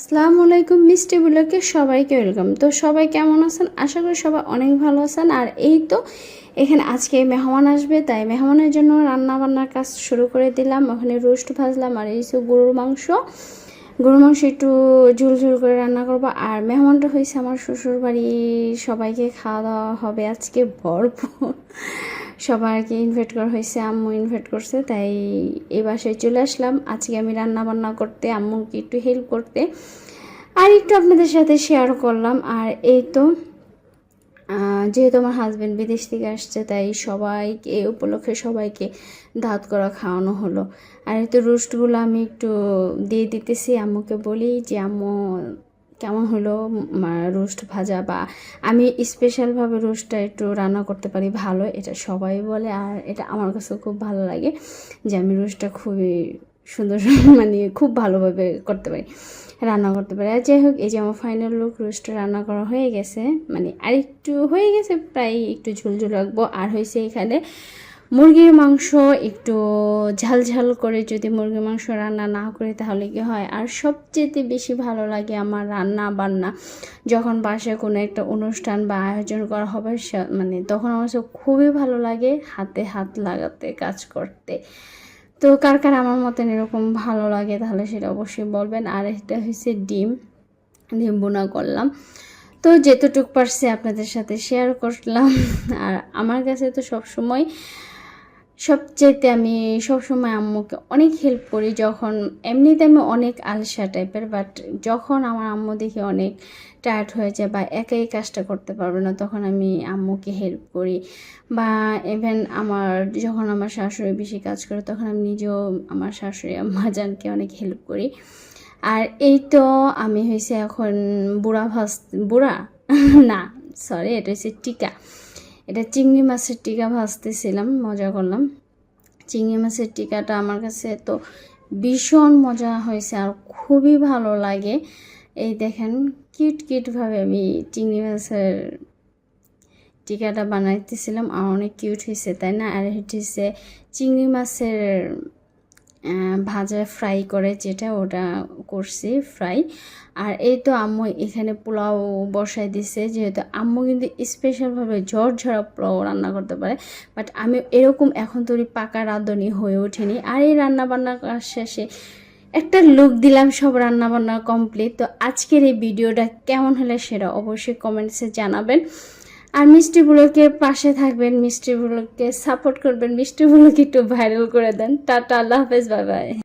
আসসালামু আলাইকুম, মিষ্টি বুলাকে সবাইকে ওয়েলকাম। তো সবাই কেমন আছেন? আশা করি সবাই অনেক ভালো আছেন। আর এই তো এখানে আজকে মেহমান আসবে, তাই মেহমানের জন্য রান্না বান্নার কাজ শুরু করে দিলাম। ওখানে রোস্ট ভাজলাম আর এই গরুর মাংস। গরুর মাংস একটু ঝুল ঝুল করে রান্না করব। আর মেহমানটা হয়েছে আমার শ্বশুর বাড়ি সবাইকে খাওয়া দাওয়া হবে আজকে ভরপুর। সবাইকে ইনভাইট করা হয়েছে, আম্মু ইনভাইট করছে, তাই এই বাসায় চলে আসলাম। আজকে আমি রান্না বান্না করতে, আম্মুকে একটু হেল্প করতে, আর একটু আপনাদের সাথে শেয়ার করলাম। আর এই তো যেহেতু আমার হাজব্যান্ড বিদেশ থেকে আসছে, তাই সবাইকে, এই উপলক্ষে সবাইকে দাঁত করা, খাওয়ানো হলো। আর এই তো রোস্টগুলো আমি একটু দিয়ে দিতেছি, আম্মুকে বলি যে, আম্মু কেমন হলো রোস্ট ভাজা বা আমি স্পেশালভাবে রোস্টটা একটু রান্না করতে পারি ভালো, এটা সবাই বলে আর এটা আমার কাছে খুব ভালো লাগে যে আমি রোস্টটা খুবই সুন্দর মানে খুব ভালোভাবে করতে পারি, রান্না করতে পারি। আর যাই হোক, এই যে আমার ফাইনাল লুক রোস্টটা রান্না করা হয়ে গেছে মানে আরেকটু হয়ে গেছে, প্রায় একটু ঝুলঝুল রাখব। আর হয়েছে এখানে মুরগির মাংস একটু ঝাল ঝাল করে যদি মুরগির মাংস রান্না না করি তাহলে কি হয়? আর সবচেয়ে বেশি ভালো লাগে আমার রান্না বান্না। যখন বাসায় কোনো একটা অনুষ্ঠান বা আয়োজন করা হবে মানে তখন আমার খুবই ভালো লাগে হাতে হাত লাগাতে, কাজ করতে। তো কার কার আমার মতন এরকম ভালো লাগে তাহলে সেটা অবশ্যই বলবেন। আর এটা হচ্ছে ডিম ডিম বোনা করলাম। তো যেতটুক পারছি আপনাদের সাথে শেয়ার করলাম। আর আমার কাছে তো সব সময় সবচেয়েতে আমি সবসময় আম্মুকে অনেক হেল্প করি যখন, এমনিতে আমি অনেক আলসা টাইপের বাট যখন আমার আম্মু দেখি অনেক টায়ার্ড হয়ে যায় বা একাই কাজটা করতে পারবে না, তখন আমি আম্মুকে হেল্প করি। বা ইভেন আমার, যখন আমার শাশুড়ি বেশি কাজ করে, তখন আমি নিজেও আমার শাশুড়ি আম্মাজানকে অনেক হেল্প করি। আর এই তো আমি হয়েছে এখন বুড়া ভাজ বুড়া? না সরি এটা হচ্ছে টিকা। এটা চিংড়ি মাছের টিকা ভাজতেছিলাম, মজা করলাম। চিংড়ি মাছের টিকাটা আমার কাছে তো ভীষণ মজা হয়েছে আর খুবই ভালো লাগে। এই দেখেন, কিট কিটভাবে আমি চিংড়ি মাছের টিকাটা বানাইতেছিলাম। আর অনেক কিউট হয়েছে, তাই না? আর হেঁটেছে চিংড়ি মাছের ভাজা ফ্রাই করে যেটা ওটা করছি ফ্রাই আর এই তো আম্মু এখানে পোলাও বসাই দিছে, যেহেতু আম্মু কিন্তু স্পেশালভাবে ঝড় ঝরা পোলাও রান্না করতে পারে। বাট আমি এরকম এখন তৈরি পাকা রাঁধুনি হয়ে ওঠেনি। আর এই রান্না বান্না করার শেষে একটা লুক দিলাম সব রান্নাবান্না কমপ্লিট তো আজকের এই ভিডিওটা কেমন হলে সেটা অবশ্যই কমেন্টসে জানাবেন। আর মিষ্টি ব্লকের পাশে থাকবেন, মিষ্টি ব্লককে সাপোর্ট করবেন, মিষ্টি ব্লক একটু ভাইরাল করে দেন। টাটা, আল্লাহ হাফেজ বাই বাই